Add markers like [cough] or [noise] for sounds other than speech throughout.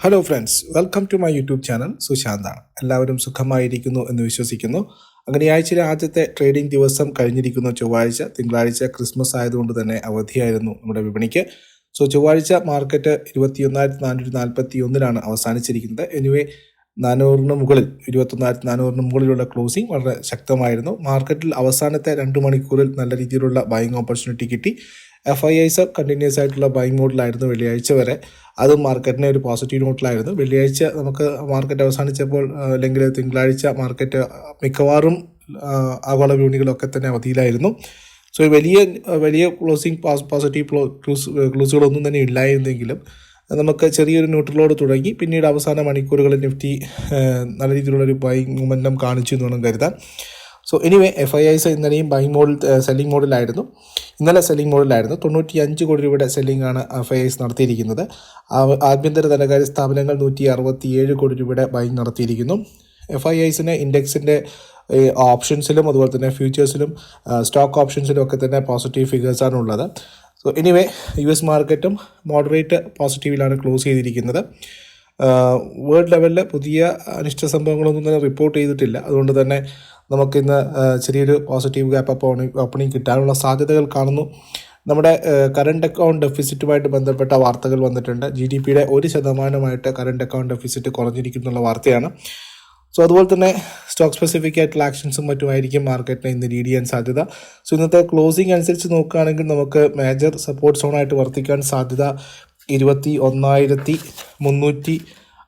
Hello friends welcome to my YouTube channel സുശാന്താണ് എല്ലാവരും സുഖമായിരിക്കുന്നു എന്ന് വിശ്വസിക്കുന്നു. അങ്ങനെ ആഴ്ചയിലെ ആദ്യത്തെ ട്രേഡിംഗ് ദിവസം കഴിഞ്ഞിരിക്കുന്ന. ചൊവ്വാഴ്ച തിങ്കളാഴ്ച ക്രിസ്മസ് ആയതുകൊണ്ട് തന്നെ അവധിയായിരുന്നു നമ്മുടെ വിപണിക്ക്. സോ ചൊവ്വാഴ്ച മാർക്കറ്റ് ഇരുപത്തിയൊന്നായിരത്തി നാനൂറ്റി നാൽപ്പത്തി ഒന്നിലാണ് അവസാനിച്ചിരിക്കുന്നത്. എനിവേ നാനൂറിന് മുകളിൽ ഇരുപത്തൊന്നായിരത്തി നാനൂറിന് മുകളിലുള്ള ക്ലോസിംഗ് വളരെ ശക്തമായിരുന്നു. മാർക്കറ്റിൽ അവസാനത്തെ രണ്ട് മണിക്കൂറിൽ നല്ല രീതിയിലുള്ള ബൈങ് ഓപ്പർച്യൂണിറ്റി കിട്ടി. എഫ് ഐ ഐസ് കണ്ടിന്യൂസ് ആയിട്ടുള്ള ബൈങ് മോഡിലായിരുന്നു വെള്ളിയാഴ്ച വരെ. അത് മാർക്കറ്റിനെ ഒരു പോസിറ്റീവ് നോട്ടിലായിരുന്നു വെള്ളിയാഴ്ച നമുക്ക് മാർക്കറ്റ് അവസാനിച്ചപ്പോൾ അല്ലെങ്കിൽ തിങ്കളാഴ്ച മാർക്കറ്റ് മിക്കവാറും ആഗോള വിപണികളൊക്കെ തന്നെ അവധിയിലായിരുന്നു. സോ വലിയ വലിയ ക്ലോസിംഗ് പോസിറ്റീവ് ക്ലൂസ് ക്ലൂസുകളൊന്നും തന്നെ ഇല്ലായിരുന്നെങ്കിലും നമുക്ക് ചെറിയൊരു ന്യൂട്രലോട് തുടങ്ങി. പിന്നീട് അവസാന മണിക്കൂറുകളിൽ നിഫ്റ്റി നല്ല രീതിയിലുള്ളൊരു ബൈ മൂമെന്റം കാണിച്ചു എന്ന് വേണം കരുതാൻ. So anyway F I Is ഇന്നലെയും ബൈങ് മോഡിൽ സെല്ലിംഗ് മോഡിലായിരുന്നു ഇന്നലെ സെല്ലിംഗ് മോഡിലായിരുന്നു തൊണ്ണൂറ്റി അഞ്ച് കോടി രൂപയുടെ സെല്ലിംഗ് ആണ് എഫ് ഐ ഐസ് നടത്തിയിരിക്കുന്നത്. ആഭ്യന്തര ധനകാര്യ സ്ഥാപനങ്ങൾ നൂറ്റി അറുപത്തി ഏഴ് കോടി രൂപയുടെ ബൈങ് നടത്തിയിരിക്കുന്നു. എഫ് ഐ ഐസിന് ഇൻഡെക്സിന്റെ ഓപ്ഷൻസിലും അതുപോലെ തന്നെ ഫ്യൂച്ചേഴ്സിലും സ്റ്റോക്ക് ഓപ്ഷൻസിലും ഒക്കെ തന്നെ പോസിറ്റീവ് ഫിഗേഴ്സാണ് ഉള്ളത്. സോ എനിവേ യു എസ് മാർക്കറ്റും മോഡറേറ്റ് പോസിറ്റീവിലാണ് ക്ലോസ് ചെയ്തിരിക്കുന്നത്. വേൾഡ് ലെവലിൽ പുതിയ അനിഷ്ട സംഭവങ്ങളൊന്നും തന്നെ റിപ്പോർട്ട് ചെയ്തിട്ടില്ല. അതുകൊണ്ട് തന്നെ നമുക്കിന്ന് ചെറിയൊരു പോസിറ്റീവ് ഗ്യാപ്പ് അപ്പോൾ ഓപ്പണിംഗ് കിട്ടാനുള്ള സാധ്യതകൾ കാണുന്നു. നമ്മുടെ കറണ്ട് അക്കൗണ്ട് ഡെഫിസിറ്റുമായിട്ട് ബന്ധപ്പെട്ട വാർത്തകൾ വന്നിട്ടുണ്ട്. ജി ഡി പിയുടെ ഒരു ശതമാനമായിട്ട് കറണ്ട് അക്കൗണ്ട് ഡെഫിസിറ്റ് കുറഞ്ഞിരിക്കുന്നുള്ള വാർത്തയാണ്. സോ അതുപോലെ തന്നെ സ്റ്റോക്ക് സ്പെസിഫിക് ആയിട്ടുള്ള ആക്ഷൻസും മറ്റുമായിരിക്കും മാർക്കറ്റിനെ ഇന്ന് ലീഡ് ചെയ്യാൻ സാധ്യത. സോ ഇന്നത്തെ ക്ലോസിംഗ് അനുസരിച്ച് നോക്കുകയാണെങ്കിൽ നമുക്ക് മേജർ സപ്പോർട്ട് സോണായിട്ട് വർത്തിക്കാൻ സാധ്യത ഇരുപത്തി ഒന്നായിരത്തി മുന്നൂറ്റി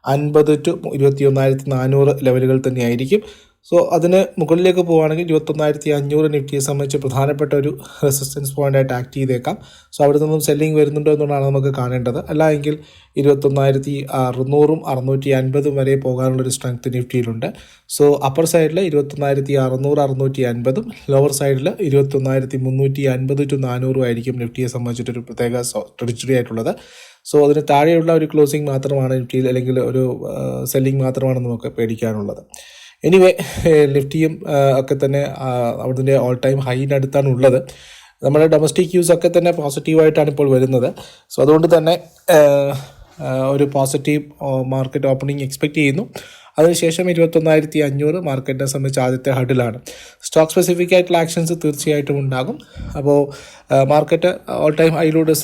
അൻപത് ടു ഇരുപത്തി ഒന്നായിരത്തി നാനൂറ് ലെവലുകൾ തന്നെയായിരിക്കും. സോ അതിന് മുകളിലേക്ക് പോവുകയാണെങ്കിൽ ഇരുപത്തൊന്നായിരത്തി അഞ്ഞൂറ് നിഫ്റ്റിയെ സംബന്ധിച്ച് പ്രധാനപ്പെട്ട ഒരു റെസിസ്റ്റൻസ് പോയിന്റായിട്ട് ആക്ട് ചെയ്തേക്കാം. സോ അവിടെ നിന്നും സെല്ലിംഗ് വരുന്നുണ്ടോ എന്നുള്ളതാണ് നമുക്ക് കാണേണ്ടത്. അല്ല എങ്കിൽ ഇരുപത്തൊന്നായിരത്തി അറുന്നൂറും അറുന്നൂറ്റി അൻപതും വരെ പോകാനുള്ളൊരു സ്ട്രെങ്ത് നിഫ്റ്റിയിലുണ്ട്. സോ അപ്പർ സൈഡിൽ ഇരുപത്തൊന്നായിരത്തി അറുന്നൂറ് അറുന്നൂറ്റി അൻപതും ലോവർ സൈഡിൽ ഇരുപത്തൊന്നായിരത്തി മുന്നൂറ്റി അൻപത് ടു നാനൂറും ആയിരിക്കും നിഫ്റ്റിയെ സംബന്ധിച്ചിട്ടൊരു പ്രത്യേക ട്രഡിച്ചറി ആയിട്ടുള്ളത്. സോ അതിന് താഴെയുള്ള ഒരു ക്ലോസിംഗ് മാത്രമാണ് നിഫ്റ്റിയിൽ അല്ലെങ്കിൽ ഒരു സെല്ലിംഗ് മാത്രമാണ് നമുക്ക് പേടിക്കാനുള്ളത്. എനിവേ നിഫ്റ്റിയും [laughs] ഒക്കെ തന്നെ അവിടുത്തെ ഓൾ ടൈം ഹൈനടുത്താണ് ഉള്ളത്. നമ്മുടെ ഡൊമസ്റ്റിക് യൂസ് ഒക്കെ തന്നെ പോസിറ്റീവായിട്ടാണ് ഇപ്പോൾ വരുന്നത്. സോ അതുകൊണ്ട് തന്നെ ഒരു പോസിറ്റീവ് മാർക്കറ്റ് ഓപ്പണിംഗ് എക്സ്പെക്റ്റ് ചെയ്യുന്നു. അതിനുശേഷം ഇരുപത്തൊന്നായിരത്തി അഞ്ഞൂറ് മാർക്കറ്റിനെ സംബന്ധിച്ച് ആദ്യത്തെ ഹഡിലാണ് സ്റ്റോക്ക് സ്പെസിഫിക് ആയിട്ടുള്ള ആക്ഷൻസ് തീർച്ചയായിട്ടും ഉണ്ടാകും. അപ്പോൾ മാർക്കറ്റ് ഓൾ ടൈം ഹൈയിലൂടെ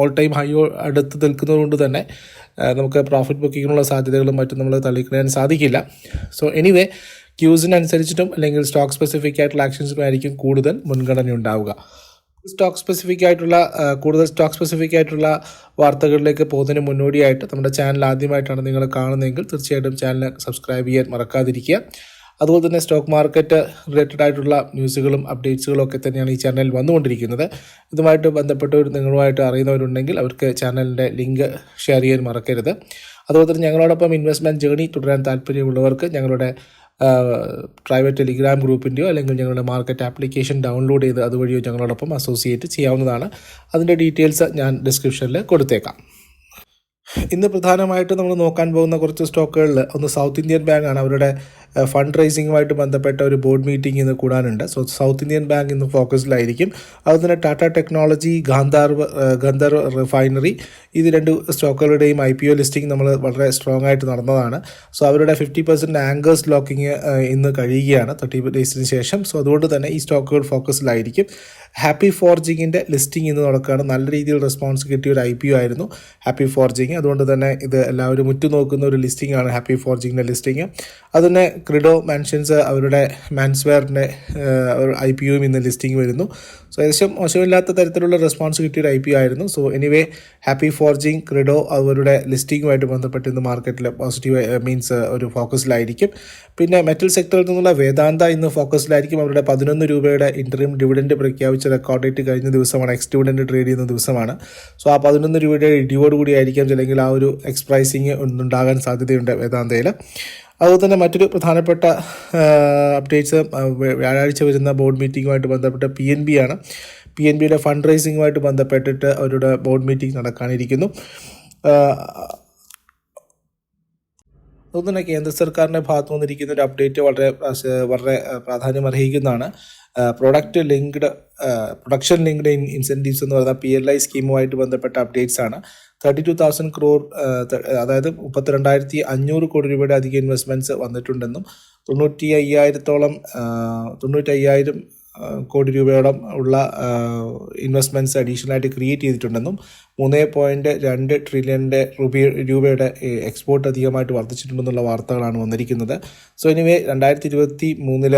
ഓൾ ടൈം ഹൈ അടുത്ത് നിൽക്കുന്നതുകൊണ്ട് തന്നെ നമുക്ക് പ്രോഫിറ്റ് ബുക്കിങ്ങിനുള്ള സാധ്യതകളും മറ്റും നമ്മൾ തള്ളിക്കളയാൻ സാധിക്കില്ല. സോ എനിവേ ക്യൂസിനനുസരിച്ചിട്ടും അല്ലെങ്കിൽ സ്റ്റോക്ക് സ്പെസിഫിക് ആയിട്ടുള്ള ആക്ഷൻസിനും ആയിരിക്കും കൂടുതൽ മുൻഗണന ഉണ്ടാവുക. സ്റ്റോക്ക് സ്പെസിഫിക് ആയിട്ടുള്ള കൂടുതൽ സ്റ്റോക്ക് സ്പെസിഫിക് ആയിട്ടുള്ള വാർത്തകളിലേക്ക് പോകുന്നതിന് മുന്നോടിയായിട്ട് നമ്മുടെ ചാനൽ ആദ്യമായിട്ടാണ് നിങ്ങൾ കാണുന്നതെങ്കിൽ തീർച്ചയായിട്ടും ചാനൽ സബ്സ്ക്രൈബ് ചെയ്യാൻ മറക്കാതിരിക്കുക. അതുപോലെ തന്നെ സ്റ്റോക്ക് മാർക്കറ്റ് റിലേറ്റഡ് ആയിട്ടുള്ള ന്യൂസുകളും അപ്ഡേറ്റ്സുകളും ഒക്കെ തന്നെയാണ് ഈ ചാനലിൽ വന്നുകൊണ്ടിരിക്കുന്നത്. ഇതുമായിട്ട് ബന്ധപ്പെട്ടവർ നിങ്ങളുമായിട്ട് അറിയുന്നവരുണ്ടെങ്കിൽ അവർക്ക് ചാനലിന്റെ ലിങ്ക് ഷെയർ ചെയ്യാൻ മറക്കരുത്. അതുപോലെ തന്നെ ഞങ്ങളോടൊപ്പം ഇൻവെസ്റ്റ്മെന്റ് ജേണി തുടരാൻ താല്പര്യമുള്ളവർക്ക് ഞങ്ങളുടെ പ്രൈവറ്റ് ടെലിഗ്രാം ഗ്രൂപ്പിന്റെയോ അല്ലെങ്കിൽ ഞങ്ങളുടെ മാർക്കറ്റ് ആപ്ലിക്കേഷൻ ഡൗൺലോഡ് ചെയ്ത് അതുവഴിയോ ഞങ്ങളോടൊപ്പം അസോസിയേറ്റ് ചെയ്യാവുന്നതാണ്. അതിന്റെ ഡീറ്റെയിൽസ് ഞാൻ ഡിസ്ക്രിപ്ഷനിൽ കൊടുത്തേക്കാം. ഇന്ന് പ്രധാനമായിട്ട് നമ്മൾ നോക്കാൻ പോകുന്ന കുറച്ച് സ്റ്റോക്കുകളിൽ ഒന്ന് സൗത്ത് ഇന്ത്യൻ ബാങ്ക് ആണ്. അവരുടെ ഫണ്ട് റൈസിങ്ങുമായിട്ട് ബന്ധപ്പെട്ട ഒരു ബോർഡ് മീറ്റിംഗ് ഇന്ന് കൂടാനുണ്ട്. സോ സൗത്ത് ഇന്ത്യൻ ബാങ്ക് ഇന്ന് ഫോക്കസിലായിരിക്കും. അതുപോലെ ടാറ്റ ടെക്നോളജി ഗാന്ധാർവ് ഗന്ധർ റിഫൈനറി ഇത് രണ്ട് സ്റ്റോക്കുകളുടെയും ഐ പി ഒ ലിസ്റ്റിംഗ് നമ്മൾ വളരെ സ്ട്രോങ് ആയിട്ട് നടന്നതാണ്. സോ അവരുടെ ഫിഫ്റ്റി പെർസെന്റ് ആങ്കേഴ്സ് ലോക്കിങ് ഇന്ന് കഴിയുകയാണ്. തേർട്ടി ഡേയ്സിന് ശേഷം. സോ അതുകൊണ്ട് തന്നെ ഈ സ്റ്റോക്കുകൾ ഫോക്കസിലായിരിക്കും. ഹാപ്പി ഫോർജിങ്ങിന്റെ ലിസ്റ്റിംഗ് ഇന്ന് നടക്കുകയാണ്. നല്ല രീതിയിൽ റെസ്പോൺസ് കിട്ടിയ ഒരു ഐ പി ഒ ആയിരുന്നു. Happy forging. അതുകൊണ്ട് തന്നെ ഇത് എല്ലാവരും ഉറ്റുനോക്കുന്ന ഒരു ലിസ്റ്റിംഗ് ആണ് ഹാപ്പി ഫോർജിങ്ങിന്റെ ലിസ്റ്റിംഗ് അതുതന്നെ ക്രിഡോ മാൻഷൻസ് അവരുടെ മാൻസ്വെയറിന്റെ ഐ പി യുവും ഇന്ന് ലിസ്റ്റിംഗ് വരുന്നു. സോ ഏകദേശം മോശമില്ലാത്ത തരത്തിലുള്ള റെസ്പോൺസ് കിട്ടിയ ഒരു ഐ പി ആയിരുന്നു. So anyway happy forging Credo അവരുടെ ലിസ്റ്റിങ്ങുമായിട്ട് ബന്ധപ്പെട്ട് ഇന്ന് മാർക്കറ്റിൽ പോസിറ്റീവ് മീൻസ് ഒരു ഫോക്കസിലായിരിക്കും പിന്നെ മെറ്റൽ സെക്ടറിൽ നിന്നുള്ള വേദാന്ത ഇന്ന് ഫോക്കസിലായിരിക്കും അവരുടെ പതിനൊന്ന് രൂപയുടെ ഇന്റർവ്യൂം ഡിവിഡൻഡ് പ്രഖ്യാപിച്ച റെക്കോർഡ് ഡേറ്റ് കഴിഞ്ഞ ദിവസമാണ് എക്സ് ഡിവിഡൻഡ് ട്രേഡ് ചെയ്യുന്ന ദിവസമാണ്. സോ ആ പതിനൊന്ന് രൂപയുടെ ഇടിവോട് കൂടി ആയിരിക്കാം അല്ലെങ്കിൽ ആ ഒരു എക്സ്പ്രൈസിങ് ഉണ്ടാകാൻ സാധ്യതയുണ്ട് വേദാന്തയിൽ അതുപോലെ തന്നെ മറ്റൊരു പ്രധാനപ്പെട്ട അപ്ഡേറ്റ്സ് വ്യാഴാഴ്ച വരുന്ന ബോർഡ് മീറ്റിംഗുമായിട്ട് ബന്ധപ്പെട്ട പി എൻ ബി ആണ്. പി എൻ ബിയുടെ ഫണ്ട് റൈസിങ്ങുമായിട്ട് ബന്ധപ്പെട്ടിട്ട് അവരുടെ ബോർഡ് മീറ്റിംഗ് നടക്കാനിരിക്കുന്നു. ആ, അതുകൊണ്ട് തന്നെ കേന്ദ്ര സർക്കാരിന്റെ ഭാഗത്തു നിന്നിരിക്കുന്ന ഒരു അപ്ഡേറ്റ് വളരെ വളരെ പ്രാധാന്യം അർഹിക്കുന്നതാണ്. Product linked production linked incentives എന്ന് പറയുന്ന പി എൽ ഐ സ്കീമുമായിട്ട് ബന്ധപ്പെട്ട അപ്ഡേറ്റ്സ് ആണ്. തേർട്ടി ടു തൗസൻഡ് ക്രോർ അതായത് മുപ്പത്തിരണ്ടായിരത്തി അഞ്ഞൂറ് കോടി രൂപയുടെ അധിക ഇൻവെസ്റ്റ്മെന്റ്സ് വന്നിട്ടുണ്ടെന്നും തൊണ്ണൂറ്റി അയ്യായിരത്തോളം തൊണ്ണൂറ്റി അയ്യായിരം കോടി രൂപയോളം ഉള്ള ഇൻവെസ്റ്റ്മെന്റ്സ് അഡീഷണൽ ആയിട്ട് ക്രിയേറ്റ് ചെയ്തിട്ടുണ്ടെന്നും മൂന്ന് പോയിന്റ് രണ്ട് ട്രില്യന്റെ രൂപ രൂപയുടെ എക്സ്പോർട്ട് അധികമായിട്ട് വർദ്ധിച്ചിട്ടുണ്ടെന്നുള്ള വാർത്തകളാണ് വന്നിരിക്കുന്നത്. സോ എനിവേ രണ്ടായിരത്തി ഇരുപത്തി മൂന്നിൽ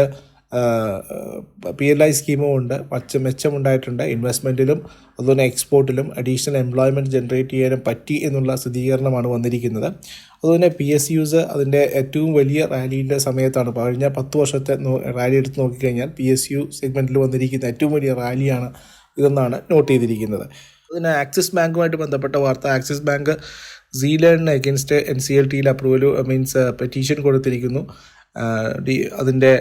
പി എൽ ഐ സ്കീമും ഉണ്ട്. പച്ച മെച്ചമുണ്ടായിട്ടുണ്ട്. ഇൻവെസ്റ്റ്മെന്റിലും അതുപോലെ എക്സ്പോർട്ടിലും അഡീഷണൽ എംപ്ലോയ്മെന്റ് ജനറേറ്റ് ചെയ്യാനും പറ്റി എന്നുള്ള സ്ഥിരീകരണമാണ് വന്നിരിക്കുന്നത്. അതുപോലെ പി എസ് യുസ് അതിന്റെ ഏറ്റവും വലിയ റാലിയുടെ സമയത്താണ്. കഴിഞ്ഞ പത്ത് വർഷത്തെ റാലി എടുത്ത് നോക്കിക്കഴിഞ്ഞാൽ പി എസ് യു സെഗ്മെന്റിൽ വന്നിരിക്കുന്ന ഏറ്റവും വലിയ റാലിയാണ് ഇതെന്നാണ് നോട്ട് ചെയ്തിരിക്കുന്നത്. അതിന് ആക്സിസ് ബാങ്കുമായിട്ട് ബന്ധപ്പെട്ട വാർത്ത. ആക്സിസ് ബാങ്ക് സീലേണിന് അഗേൻസ്റ്റ് എൻ സി എൽ ടിയിൽ അപ്രൂവൽ മീൻസ് പെറ്റീഷൻ കൊടുത്തിരിക്കുന്നു. അതിന്റെ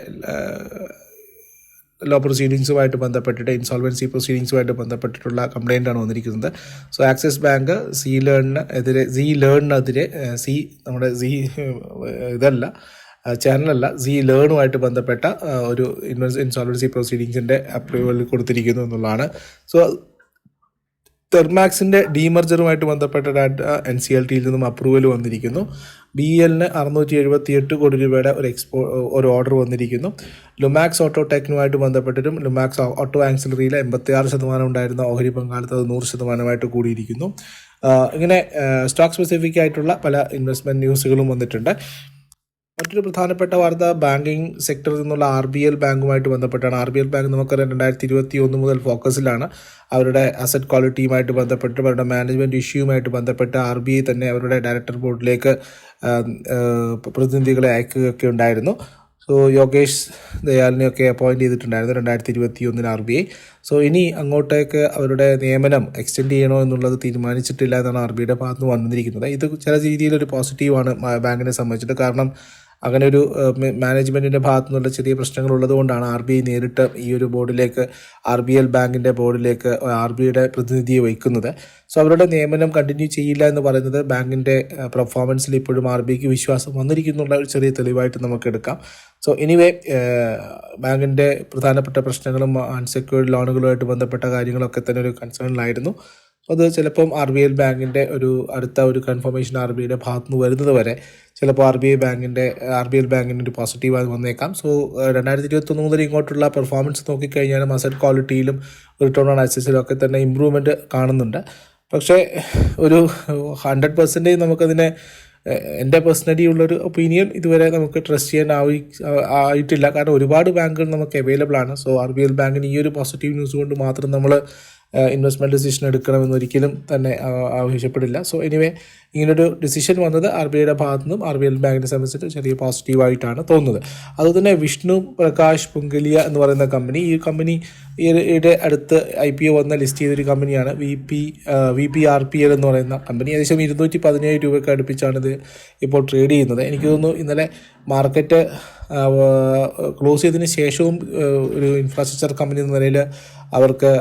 ലോ പ്രൊസീഡിങ്സുമായിട്ട് ബന്ധപ്പെട്ടിട്ട് ഇൻസോൾവൻസി പ്രൊസീഡിങ്സുമായിട്ട് ബന്ധപ്പെട്ടിട്ടുള്ള കംപ്ലൈന്റ് ആണ് വന്നിരിക്കുന്നത്. സോ ആക്സിസ് ബാങ്ക് സി ലേണിന് എതിരെ സി ലേണിനെതിരെ സി നമ്മുടെ സി ഇതല്ല ചാനലല്ല സി ലേണുമായിട്ട് ബന്ധപ്പെട്ട ഒരു ഇൻസോൾവൻസി പ്രൊസീഡിങ്സിന്റെ അപ്രൂവൽ കൊടുത്തിരിക്കുന്നു എന്നുള്ളതാണ്. സോ തെർമാക്സിന്റെ ഡീമർജറുമായിട്ട് ബന്ധപ്പെട്ട ഡാറ്റ എൻ സി എൽ ടിയിൽ നിന്നും അപ്രൂവൽ വന്നിരിക്കുന്നു. ബി എല്ലിന് അറുന്നൂറ്റി എഴുപത്തി എട്ട് കോടി രൂപയുടെ ഒരു എക്സ്പോ ഒരു ഓർഡർ വന്നിരിക്കുന്നു. ലുമാക്സ് ഓട്ടോ ടെക്നുമായിട്ട് ബന്ധപ്പെട്ടിട്ടും ലുമാക്സ് ഓട്ടോ ആക്സിലറിയിലെ എൺപത്തി ആറ് ശതമാനം ഉണ്ടായിരുന്ന ഓഹരി പങ്കാളിത്തം അത് നൂറ് ശതമാനമായിട്ട് കൂടിയിരിക്കുന്നു. ഇങ്ങനെ സ്റ്റോക്ക് സ്പെസിഫിക് ആയിട്ടുള്ള പല ഇൻവെസ്റ്റ്മെന്റ് ന്യൂസുകളും വന്നിട്ടുണ്ട്. മറ്റൊരു പ്രധാനപ്പെട്ട വാർത്ത ബാങ്കിങ് സെക്ടറിൽ നിന്നുള്ള ആർ ബി എൽ ബാങ്കുമായിട്ട് ബന്ധപ്പെട്ടാണ്. ആർ ബി എൽ ബാങ്ക് നമുക്കറിയാം രണ്ടായിരത്തി ഇരുപത്തി ഒന്ന് മുതൽ ഫോക്കസിലാണ്. അവരുടെ അസറ്റ് ക്വാളിറ്റിയുമായിട്ട് ബന്ധപ്പെട്ട് അവരുടെ മാനേജ്മെന്റ് ഇഷ്യൂവുമായിട്ട് ബന്ധപ്പെട്ട് ആർ ബി ഐ തന്നെ അവരുടെ ഡയറക്ടർ ബോർഡിലേക്ക് പ്രതിനിധികളെ അയക്കുകയൊക്കെ ഉണ്ടായിരുന്നു. സോ യോഗേഷ് ദയാലിനെയൊക്കെ അപ്പോയിന്റ് ചെയ്തിട്ടുണ്ടായിരുന്നു രണ്ടായിരത്തി ഇരുപത്തി ഒന്നിന് ആർ ബി ഐ. സോ ഇനി അങ്ങോട്ടേക്ക് അവരുടെ നിയമനം എക്സ്റ്റെൻഡ് ചെയ്യണോ എന്നുള്ളത് തീരുമാനിച്ചിട്ടില്ല എന്നാണ് ആർ ബി ഐയുടെ ഭാഗത്ത് നിന്ന് വന്നിരിക്കുന്നത്. ഇത് ചില രീതിയിലൊരു പോസിറ്റീവാണ് ബാങ്കിനെ സംബന്ധിച്ചിട്ട്. കാരണം അങ്ങനെ ഒരു മാനേജ്മെന്റിന്റെ ഭാഗത്തു നിന്നുള്ള ചെറിയ പ്രശ്നങ്ങൾ ഉള്ളതുകൊണ്ടാണ് ആർ ബി ഐ നേരിട്ട് ഈ ഒരു ബോർഡിലേക്ക് ആർ ബി എൽ ബാങ്കിന്റെ ബോർഡിലേക്ക് ആർ ബി ഐയുടെ പ്രതിനിധിയെ വയ്ക്കുന്നത്. സോ അവരുടെ നിയമനം കണ്ടിന്യൂ ചെയ്യില്ല എന്ന് പറയുന്നത് ബാങ്കിന്റെ പെർഫോമൻസിൽ ഇപ്പോഴും ആർ ബി ഐക്ക് വിശ്വാസം വന്നിരിക്കുന്നുള്ള ഒരു ചെറിയ തെളിവായിട്ട് നമുക്ക് എടുക്കാം. സോ എനിവേ ബാങ്കിന്റെ പ്രധാനപ്പെട്ട പ്രശ്നങ്ങളും അൺസെക്യൂർഡ് ലോണുകളുമായിട്ട് ബന്ധപ്പെട്ട കാര്യങ്ങളൊക്കെ തന്നെ ഒരു കൺസേണിലായിരുന്നു അത് ചിലപ്പം ആർ ബി എൽ ബാങ്കിന്റെ ഒരു അടുത്ത ഒരു കൺഫർമേഷൻ ആർ ബി ഐയുടെ ഭാഗത്തു നിന്ന് വരുന്നത് വരെ ചിലപ്പോൾ ആർ ബി ഐ ബാങ്കിന്റെ ആർ ബി എൽ ബാങ്കിന്റെ ഒരു പോസിറ്റീവായി വന്നേക്കാം. സോ രണ്ടായിരത്തി ഇരുപത്തൊന്ന് മുതൽ ഇങ്ങോട്ടുള്ള പെർഫോമൻസ് നോക്കിക്കഴിഞ്ഞാലും അസറ്റ് ക്വാളിറ്റിയിലും റിട്ടേൺ ഓൺ അസറ്റ്സിലും ഒക്കെ തന്നെ ഇമ്പ്രൂവ്മെന്റ് കാണുന്നുണ്ട്. പക്ഷേ ഒരു ഹൺഡ്രഡ് പെർസെന്റേജ് നമുക്കതിനെ എന്റെ പേഴ്സണലി ഉള്ളൊരു ഒപ്പീനിയൻ ഇതുവരെ നമുക്ക് ട്രസ്റ്റ് ചെയ്യാൻ ആവി ആയിട്ടില്ല. കാരണം ഒരുപാട് ബാങ്കുകൾ നമുക്ക് അവൈലബിൾ ആണ്. സോ ആർ ബി എൽ ബാങ്കിന് ഈ ഒരു പോസിറ്റീവ് ന്യൂസ് കൊണ്ട് മാത്രം നമ്മൾ ഇൻവെസ്റ്റ്മെന്റ് ഡിസിഷൻ എടുക്കണമെന്ന് ഒരിക്കലും തന്നെ ആവശ്യപ്പെടില്ല. സോ എനിവേ ഇങ്ങനൊരു ഡിസിഷൻ വന്നത് ആർ ബി ഐയുടെ ഭാഗത്തു നിന്നും ആർ ബി എൽ ബാങ്കിനെ സംബന്ധിച്ചിട്ട് ചെറിയ പോസിറ്റീവായിട്ടാണ് തോന്നുന്നത്. അതുപോലെ തന്നെ വിഷ്ണു പ്രകാശ് പുങ്കലിയ എന്ന് പറയുന്ന കമ്പനി ഈ കമ്പനി ഈയിടെ അടുത്ത് ഐ പി ഒ വന്ന ലിസ്റ്റ് ചെയ്തൊരു കമ്പനിയാണ് V P V P R P L എന്ന് പറയുന്ന കമ്പനി ഏകദേശം ഇരുന്നൂറ്റി പതിനേഴ് രൂപയ്ക്ക് അടുപ്പിച്ചാണ് ഇത് ഇപ്പോൾ ട്രേഡ് ചെയ്യുന്നത്. എനിക്ക് തോന്നുന്നു ഇന്നലെ മാർക്കറ്റ് ക്ലോസ് ചെയ്തതിന് ശേഷവും ഒരു ഇൻഫ്രാസ്ട്രക്ചർ കമ്പനി എന്ന നിലയിൽ അവർക്ക്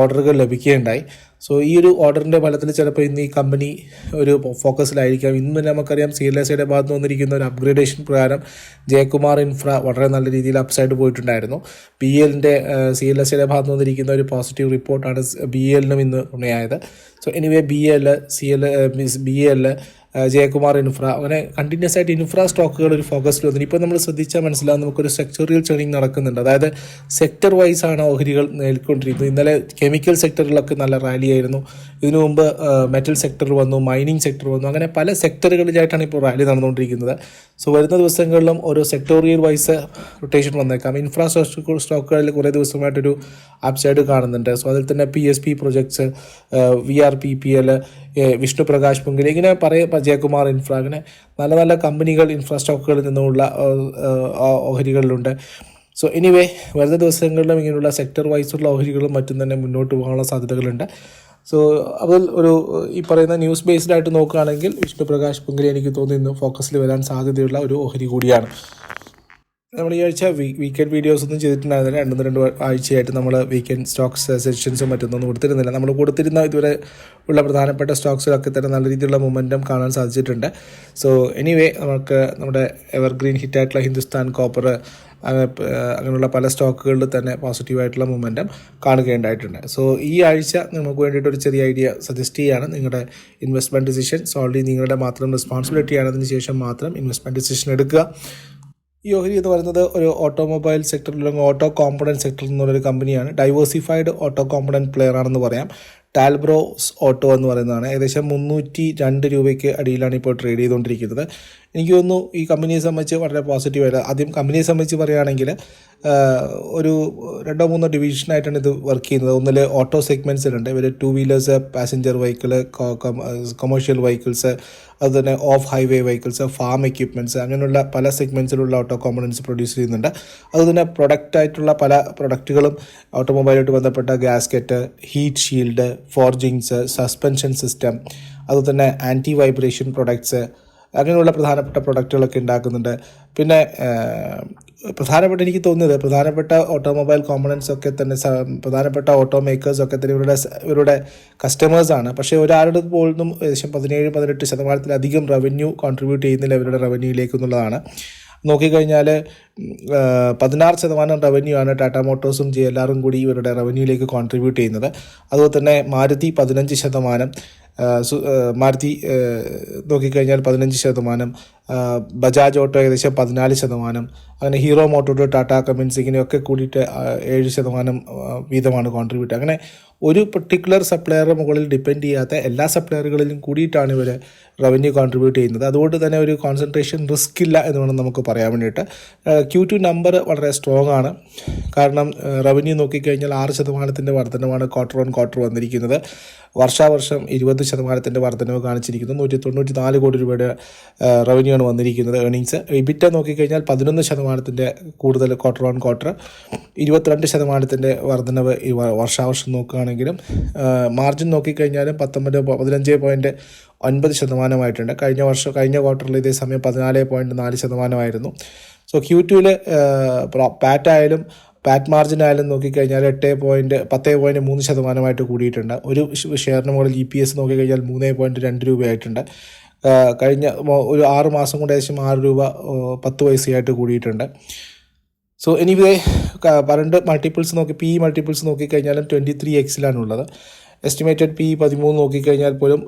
ഓർഡറുകൾ ലഭിക്കുകയുണ്ടായി. സോ ഈ ഒരു ഓർഡറിന്റെ ഫലത്തിൽ ചിലപ്പോൾ ഇന്ന് ഈ കമ്പനി ഒരു ഫോക്കസിലായിരിക്കാം ഇന്ന് തന്നെ നമുക്കറിയാം സി എൽ എസ് ഐയുടെ ഭാഗത്ത് വന്നിരിക്കുന്ന ഒരു അപ്ഗ്രേഡേഷൻ പ്രകാരം ജയകുമാർ ഇൻഫ്ര വളരെ നല്ല രീതിയിൽ അപ്സൈഡ് പോയിട്ടുണ്ടായിരുന്നു. ബി എല്ലിന്റെ സി എൽ എസ് ഐയുടെ ഭാഗത്ത് വന്നിരിക്കുന്ന ഒരു പോസിറ്റീവ് റിപ്പോർട്ടാണ് ബി എല്ലിനും ഇന്ന് ഉണയായത് so anyway B L C L means B L Jayakumar infra. അങ്ങനെ കണ്ടിന്യൂസ് ആയിട്ട് ഇൻഫ്ര സ്റ്റോക്കുകൾ ഒരു ഫോക്കസിൽ വന്നിട്ട് ഇപ്പോൾ നമ്മൾ ശ്രദ്ധിച്ചാൽ മനസ്സിലാവും നമുക്കൊരു സെക്ടറിയൽ ചേണിങ് നടക്കുന്നുണ്ട്. അതായത് സെക്ടർ വൈസ് ആണ് ഓഹരികൾ നേടിക്കൊണ്ടിരിക്കുന്നത്. ഇന്നലെ കെമിക്കൽ സെക്ടറിലൊക്കെ നല്ല റാലി ആയിരുന്നു. ഇതിനു മുമ്പ് മെറ്റൽ സെക്ടർ വന്നു മൈനിങ് സെക്ടർ വന്നു. അങ്ങനെ പല സെക്ടറുകളിലായിട്ടാണ് ഇപ്പോൾ റാലി നടന്നുകൊണ്ടിരിക്കുന്നത്. സോ വരുന്ന ദിവസങ്ങളിലും ഓരോ സെക്ടോറിയൽ വൈസ് റൊട്ടേഷൻ വന്നേക്കാം. ഇൻഫ്രാസ്ട്രക്ചർ സ്റ്റോക്കുകളിൽ കുറേ ദിവസമായിട്ടൊരു അപ്സൈഡ് കാണുന്നുണ്ട്. സോ അതിൽ തന്നെ P S P projects V R P P L Vishnu Prakash പുങ്കിൽ ഇങ്ങനെ പറയ ജയകുമാർ ഇൻഫ്ര അങ്ങനെ നല്ല നല്ല കമ്പനികൾ ഇൻഫ്രാസ്ട്രക്ചറുകളിൽ നിന്നുള്ള നിന്നുമുള്ള ഓഹരികളിലുണ്ട്. സോ എനിവേ വരുന്ന ദിവസങ്ങളിലും ഇങ്ങനെയുള്ള സെക്ടർ വൈസുള്ള ഓഹരികളും മറ്റും തന്നെ മുന്നോട്ട് പോകാനുള്ള സാധ്യതകളുണ്ട്. സോ അതിൽ ഒരു ഈ പറയുന്ന ന്യൂസ് ബേസ്ഡ് ആയിട്ട് നോക്കുകയാണെങ്കിൽ വിഷ്ണു പ്രകാശ് പുങ്കരി എനിക്ക് തോന്നുന്നു ഫോക്കസിൽ വരാൻ സാധ്യതയുള്ള ഒരു ഓഹരി കൂടിയാണ്. നമ്മൾ ഈ ആഴ്ച വീക്കെൻഡ് വീഡിയോസ് ഒന്നും ചെയ്തിട്ടുണ്ടായിരുന്നില്ല. രണ്ടും രണ്ട് ആഴ്ചയായിട്ട് നമ്മൾ വീക്കെൻഡ് സ്റ്റോക്സ് സെഷൻസും മറ്റൊന്നും കൊടുത്തിരുന്നില്ല. നമ്മൾ കൊടുത്തിരുന്ന ഇതുവരെ ഉള്ള പ്രധാനപ്പെട്ട സ്റ്റോക്സിലൊക്കെ തന്നെ നല്ല രീതിയിലുള്ള മൊമെന്റം കാണാൻ സാധിച്ചിട്ടുണ്ട്. സോ എനിവേ നമുക്ക് നമ്മുടെ എവർഗ്രീൻ ഹിറ്റായിട്ടുള്ള ഹിന്ദുസ്ഥാൻ കോപ്പർ അങ്ങനെ അങ്ങനെയുള്ള പല സ്റ്റോക്കുകളിൽ തന്നെ പോസിറ്റീവായിട്ടുള്ള മൊമെന്റം കാണുകയുണ്ടായിട്ടുണ്ട്. സോ ഈ ആഴ്ച നിങ്ങൾക്ക് വേണ്ടിയിട്ട് ഒരു ചെറിയ ഐഡിയ സജസ്റ്റ് ചെയ്യുകയാണ് നിങ്ങളുടെ ഇൻവെസ്റ്റ്മെന്റ് ഡിസിഷൻ സോൾലി നിങ്ങളുടെ മാത്രം റെസ്പോൺസിബിലിറ്റി അതിന് ശേഷം മാത്രം ഇൻവെസ്റ്റ്മെന്റ് ഡിസിഷൻ എടുക്കുക. ഈ ഓഹരി എന്ന് പറയുന്നത് ഒരു ഓട്ടോമൊബൈൽ സെക്ടറിൽ അല്ലെങ്കിൽ ഓട്ടോ കോമ്പണന്റ് സെക്ടറിൽ നിന്നുള്ളൊരു കമ്പനിയാണ്. ഡൈവേഴ്സിഫൈഡ് ഓട്ടോ കോമ്പണന്റ് പ്ലെയർ ആണെന്ന് പറയാം. ടാൽബ്രോസ് ഓട്ടോ എന്ന് പറയുന്നതാണ്. ഏകദേശം മുന്നൂറ്റി രണ്ട് രൂപയ്ക്ക് അടിയിലാണ് ഇപ്പോൾ ട്രേഡ് ചെയ്തുകൊണ്ടിരിക്കുന്നത്. എനിക്ക് തോന്നുന്നു ഈ കമ്പനിയെ സംബന്ധിച്ച് വളരെ പോസിറ്റീവായിട്ട് ആദ്യം കമ്പനിയെ സംബന്ധിച്ച് പറയുകയാണെങ്കിൽ ഒരു രണ്ടോ മൂന്നോ ഡിവിഷനായിട്ടാണ് ഇത് വർക്ക് ചെയ്യുന്നത്. ഒന്നിൽ ഓട്ടോ സെഗ്മെന്റ്സിലുണ്ട് ഇവർ two wheelers passenger vehicle commercial vehicles അതുതന്നെ off highway vehicles farm equipments അങ്ങനെയുള്ള പല സെഗ്മെന്റ്സിലുള്ള ഓട്ടോ കോമ്പണൻസ് പ്രൊഡ്യൂസ് ചെയ്യുന്നുണ്ട്. അതുതന്നെ പ്രൊഡക്റ്റായിട്ടുള്ള പല പ്രൊഡക്റ്റുകളും ഓട്ടോമൊബൈലായിട്ട് ബന്ധപ്പെട്ട gasket heat shield forgings suspension system അതുപോലെ തന്നെ ആന്റി വൈബ്രേഷൻ പ്രൊഡക്ട്സ് അങ്ങനെയുള്ള പ്രധാനപ്പെട്ട പ്രൊഡക്റ്റുകളൊക്കെ ഉണ്ടാക്കുന്നുണ്ട്. പിന്നെ പ്രധാനപ്പെട്ട എനിക്ക് തോന്നുന്നത് പ്രധാനപ്പെട്ട ഓട്ടോമൊബൈൽ കോമ്പണൻസ് ഒക്കെ തന്നെ പ്രധാനപ്പെട്ട ഓട്ടോ മേക്കേഴ്സ് ഒക്കെ തന്നെ ഇവരുടെ ഇവരുടെ കസ്റ്റമേഴ്സാണ് പക്ഷേ ഒരാളുടെ പോലും ഏകദേശം പതിനേഴ് പതിനെട്ട് ശതമാനത്തിലധികം റവന്യൂ കോൺട്രിബ്യൂട്ട് ചെയ്യുന്നില്ല ഇവരുടെ റവന്യൂയിലേക്ക് എന്നുള്ളതാണ്. നോക്കിക്കഴിഞ്ഞാൽ പതിനാറ് ശതമാനം റവന്യൂ ആണ് ടാറ്റ മോട്ടോഴ്സും ജെ എൽ ആറും കൂടി ഇവരുടെ റവന്യൂയിലേക്ക് കോൺട്രിബ്യൂട്ട് ചെയ്യുന്നത്. അതുപോലെ തന്നെ മാരുതി പതിനഞ്ച് ശതമാനം മാരുതി നോക്കിക്കഴിഞ്ഞാൽ പതിനഞ്ച് ശതമാനം ബജാജ് ഓട്ടോ ഏകദേശം പതിനാല് ശതമാനം അങ്ങനെ ഹീറോ മോട്ടോട്ടോ ടാറ്റ കമ്മിൻസ് ഇങ്ങനെയൊക്കെ കൂടിയിട്ട് ഏഴ് ശതമാനം വീതമാണ് കോൺട്രിബ്യൂട്ട് അങ്ങനെ ഒരു പെർട്ടിക്കുലർ സപ്ലയറുടെ മുകളിൽ ഡിപ്പെൻഡ് ചെയ്യാത്ത എല്ലാ സപ്ലയറുകളിലും കൂടിയിട്ടാണ് ഇവർ റവന്യൂ കോൺട്രിബ്യൂട്ട് ചെയ്യുന്നത്. അതുകൊണ്ട് തന്നെ ഒരു കോൺസെൻട്രേഷൻ റിസ്ക് ഇല്ല എന്ന് വേണം നമുക്ക് പറയാൻ വേണ്ടിയിട്ട്. ക്യൂ ടു നമ്പർ വളരെ സ്ട്രോങ് ആണ്. കാരണം റവന്യൂ നോക്കിക്കഴിഞ്ഞാൽ ആറ് ശതമാനത്തിന്റെ വർധനമാണ് ക്വാർട്ടർ ഓൺ ക്വാർട്ടർ വന്നിരിക്കുന്നത്. വർഷാവർഷം ഇരുപത് ശതമാനത്തിന്റെ വർധനവ് കാണിച്ചിരിക്കുന്നു. നൂറ്റി തൊണ്ണൂറ്റി നാല് കോടി രൂപയുടെ റവന്യൂ ആണ് വന്നിരിക്കുന്നത് ഏണിങ്സ് ഇബിറ്റ നോക്കിക്കഴിഞ്ഞാൽ പതിനൊന്ന് ശതമാനത്തിന്റെ കൂടുതൽ ക്വാർട്ടർ ഓൺ ക്വാർട്ടർ ഇരുപത്തിരണ്ട് ശതമാനത്തിന്റെ വർധനവ് ഈ വർഷാവർഷം നോക്കുകയാണെങ്കിലും മാർജിൻ നോക്കിക്കഴിഞ്ഞാലും പത്തൊമ്പത് പതിനഞ്ച് പോയിന്റ് ഒൻപത് ശതമാനമായിട്ടുണ്ട്. കഴിഞ്ഞ വർഷം കഴിഞ്ഞ ക്വാർട്ടറിൽ ഇതേ സമയം പതിനാല് പോയിന്റ് നാല് ശതമാനമായിരുന്നു. സോ ക്യൂ ടുവിൽ പാറ്റ് ആയാലും പാറ്റ് മാർജിൻ ആയാലും നോക്കിക്കഴിഞ്ഞാൽ എട്ട് പോയിന്റ് പത്ത് പോയിന്റ് മൂന്ന് ശതമാനമായിട്ട് കൂടിയിട്ടുണ്ട്. ഒരു ഷെയറിന് മുകളിൽ ഇ പി എസ് നോക്കിക്കഴിഞ്ഞാൽ മൂന്ന് പോയിന്റ് രണ്ട് രൂപയായിട്ടുണ്ട്. കഴിഞ്ഞ ഒരു ആറ് മാസം കൊണ്ട് ഏകദേശം ആറ് രൂപ പത്ത് പൈസയായിട്ട് കൂടിയിട്ടുണ്ട്. സോ എനിവേ കറണ്ട് മൾട്ടിപ്പിൾസ് നോക്കി പി മൾട്ടിപ്പിൾസ് നോക്കിക്കഴിഞ്ഞാലും ട്വന്റി ത്രീ എക്സിലാണുള്ളത് എസ്റ്റിമേറ്റഡ് പി പതിമൂന്ന് നോക്കിക്കഴിഞ്ഞാൽ പോലും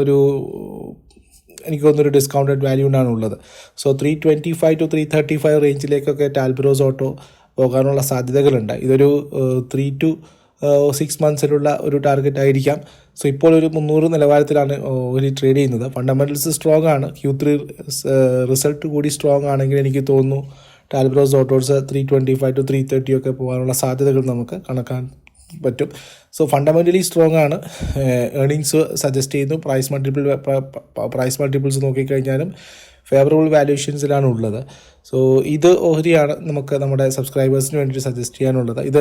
ഒരു എനിക്ക് തോന്നുന്നൊരു ഡിസ്കൗണ്ടഡ് വാല്യൂ വാല്യൂണ്ടാണ് ഉള്ളത് so three twenty five two three thirty five റേഞ്ചിലേക്കൊക്കെ Talbros auto പോകാനുള്ള സാധ്യതകളുണ്ട്. ഇതൊരു ത്രീ ടു സിക്സ് മന്ത്സിലുള്ള ഒരു ടാർഗറ്റ് ആയിരിക്കാം. സോ ഇപ്പോൾ ഒരു മുന്നൂറ് നിലവാരത്തിലാണ് ഒരു ട്രേഡ് ചെയ്യുന്നത്. ഫണ്ടമെന്റൽസ് സ്ട്രോങ് ആണ്. ക്യൂ ത്രീ റിസൾട്ട് കൂടി സ്ട്രോങ് ആണെങ്കിൽ എനിക്ക് തോന്നുന്നു Talbros autos three twenty five two three thirty ഒക്കെ പോകാനുള്ള സാധ്യതകൾ നമുക്ക് കണക്കാൻ പറ്റും. സോ ഫണ്ടമെന്റലി സ്ട്രോങ് ആണ്. ഏർണിങ്സ് സജസ്റ്റ് ചെയ്യുന്നു. പ്രൈസ് മൾട്ടിപ്പിൾ പ്രൈസ് മൾട്ടിപ്പിൾസ് നോക്കിക്കഴിഞ്ഞാലും ഫേവറബിൾ വാല്യൂഷൻസിലാണ് ഉള്ളത്. സോ ഇത് ഓഹരിയാണ് നമുക്ക് നമ്മുടെ സബ്സ്ക്രൈബേഴ്സിന് വേണ്ടിയിട്ട് സജസ്റ്റ് ചെയ്യാനുള്ളത്. ഇത്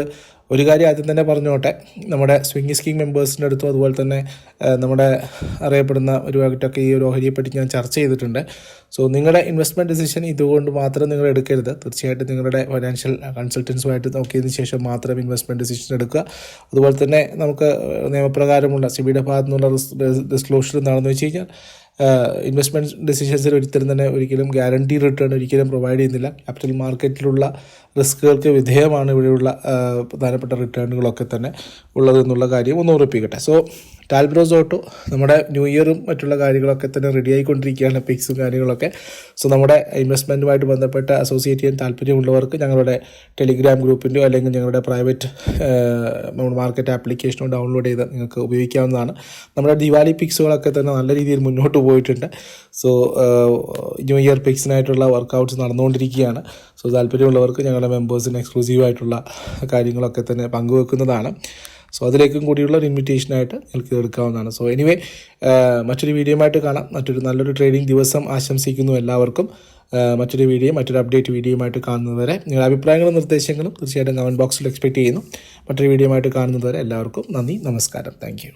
ഒരു കാര്യം ആദ്യം തന്നെ പറഞ്ഞോട്ടെ. നമ്മുടെ സ്വിംഗ് സ്കീം മെമ്പേഴ്സിന്റെ അടുത്തും അതുപോലെ തന്നെ നമ്മുടെ അറിയപ്പെടുന്ന ഒരു വകട്ടൊക്കെ ഈ ഒരു ഓഹരിയെപ്പറ്റി ഞാൻ ചർച്ച ചെയ്തിട്ടുണ്ട്. സോ നിങ്ങളുടെ ഇൻവെസ്റ്റ്മെന്റ് ഡിസിഷൻ ഇതുകൊണ്ട് മാത്രം നിങ്ങൾ എടുക്കരുത്. തീർച്ചയായിട്ടും നിങ്ങളുടെ ഫൈനാൻഷ്യൽ കൺസൾട്ടൻസുമായിട്ട് നോക്കിയതിന് ശേഷം മാത്രം ഇൻവെസ്റ്റ്മെന്റ് ഡിസിഷൻ എടുക്കുക. അതുപോലെ തന്നെ നമുക്ക് നിയമപ്രകാരമുള്ള സിബിയുടെ ഭാഗത്തുനിന്നുള്ള ഡിസ്ക്ലോഷർ എന്താണെന്ന് വെച്ച് കഴിഞ്ഞാൽ ഇൻവെസ്റ്റ്മെന്റ് ഡിസിഷൻസിൽ ഒരിക്കലും തന്നെ ഒരിക്കലും ഗ്യാരണ്ടി റിട്ടേൺ ഒരിക്കലും പ്രൊവൈഡ് ചെയ്യുന്നില്ല. ക്യാപിറ്റൽ മാർക്കറ്റിലുള്ള റിസ്ക്കുകൾക്ക് വിധേയമാണ് ഇവിടെയുള്ള പ്രധാനപ്പെട്ട റിട്ടേണുകളൊക്കെ തന്നെ ഉള്ളതെന്നുള്ള കാര്യം ഒന്ന് ഉറപ്പിക്കട്ടെ. സോ ടാൽബ്രോസ് ഓട്ടോ നമ്മുടെ ന്യൂ ഇയറും മറ്റുള്ള കാര്യങ്ങളൊക്കെ തന്നെ റെഡി ആയിക്കൊണ്ടിരിക്കുകയാണ് പിക്സും കാര്യങ്ങളൊക്കെ. സോ നമ്മുടെ ഇൻവെസ്റ്റ്മെന്റുമായിട്ട് ബന്ധപ്പെട്ട അസോസിയേറ്റ് ചെയ്യാൻ താല്പര്യമുള്ളവർക്ക് ഞങ്ങളുടെ ടെലിഗ്രാം ഗ്രൂപ്പിന്റെയോ അല്ലെങ്കിൽ ഞങ്ങളുടെ പ്രൈവറ്റ് മാർക്കറ്റ് ആപ്ലിക്കേഷനോ ഡൗൺലോഡ് ചെയ്ത് നിങ്ങൾക്ക് ഉപയോഗിക്കാവുന്നതാണ്. നമ്മുടെ ദിവാലി പിക്സുകളൊക്കെ തന്നെ നല്ല രീതിയിൽ മുന്നോട്ട് പോയിട്ടുണ്ട്. സോ ന്യൂ ഇയർ പിക്സിനായിട്ടുള്ള വർക്കൗട്ട്സ് നടന്നുകൊണ്ടിരിക്കുകയാണ്. സോ താല്പര്യമുള്ളവർക്ക് ഞങ്ങളുടെ മെമ്പേഴ്സിന് എക്സ്ക്ലൂസീവായിട്ടുള്ള കാര്യങ്ങളൊക്കെ തന്നെ പങ്കുവെക്കുന്നതാണ്. സോ അതിലേക്കും കൂടിയുള്ള ഒരു ഇൻവിറ്റേഷനായിട്ട് നിങ്ങൾക്ക് എടുക്കാവുന്നതാണ്. സോ എനിവേ മറ്റൊരു വീഡിയോയുമായിട്ട് കാണാം. മറ്റൊരു നല്ലൊരു ട്രേഡിംഗ് ദിവസം ആശംസിക്കുന്നു എല്ലാവർക്കും. മറ്റൊരു വീഡിയോ മറ്റൊരു അപ്ഡേറ്റ് വീഡിയോയുമായിട്ട് കാണുന്നതുവരെ നിങ്ങളുടെ അഭിപ്രായങ്ങളും നിർദ്ദേശങ്ങളും തീർച്ചയായിട്ടും കമന്റ് ബോക്സിൽ എക്സ്പെക്ട് ചെയ്യുന്നു. മറ്റൊരു വീഡിയോയുമായിട്ട് കാണുന്നതുവരെ എല്ലാവർക്കും നന്ദി നമസ്കാരം. താങ്ക്